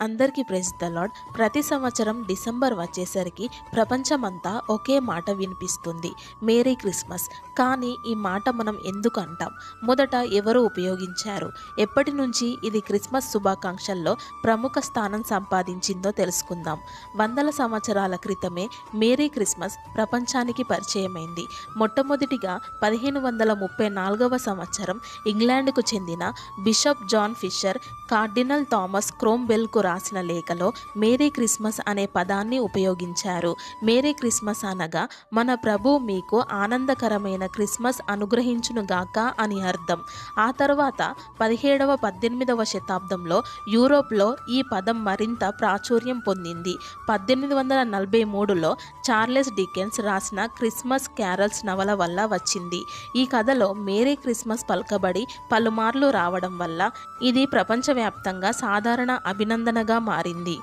అందరికీ praise the lord ప్రతి సంవత్సరం డిసెంబర్ వచ్చేసరికి ప్రపంచమంతా ఒకే మాట వినిపిస్తుంది. Merry Christmas. కానీ ఈ మాట మనం ఎందుకు అంటాం? మొదట ఎవరు ఉపయోగించారు? ఎప్పటి నుంచి ఇది క్రిస్మస్ శుభాకాంక్షల్లో ప్రముఖ స్థానం సంపాదించిందో తెలుసుకుందాం. వందల సంవత్సరాల క్రితమే మేరీ క్రిస్మస్ ప్రపంచానికి పరిచయమైంది. మొట్టమొదటిగా పదిహేను వందల ముప్పై నాలుగవ సంవత్సరం ఇంగ్లాండ్కు చెందిన bishop John Fisher cardinal Thomas క్రోంబెల్కు రాసిన లేఖలో మేరీ క్రిస్మస్ అనే పదాన్ని ఉపయోగించారు. మేరీ క్రిస్మస్ అనగా మన ప్రభు మీకు ఆనందకరమైన క్రిస్మస్ అనుగ్రహించునుగాక అని అర్థం. ఆ తర్వాత పదిహేడవ పద్దెనిమిదవ శతాబ్దంలో యూరోప్లో ఈ పదం మరింత ప్రాచుర్యం పొందింది. పద్దెనిమిది వందల నలభై మూడులో చార్లెస్ డికెన్స్ రాసిన క్రిస్మస్ క్యారల్స్ నవల వల్ల వచ్చింది. ఈ కథలో మేరీ క్రిస్మస్ పలకబడి పలుమార్లు రావడం వల్ల ఇది ప్రపంచవ్యాప్తంగా సాధారణ అభినందన అభినందనగా మారింది.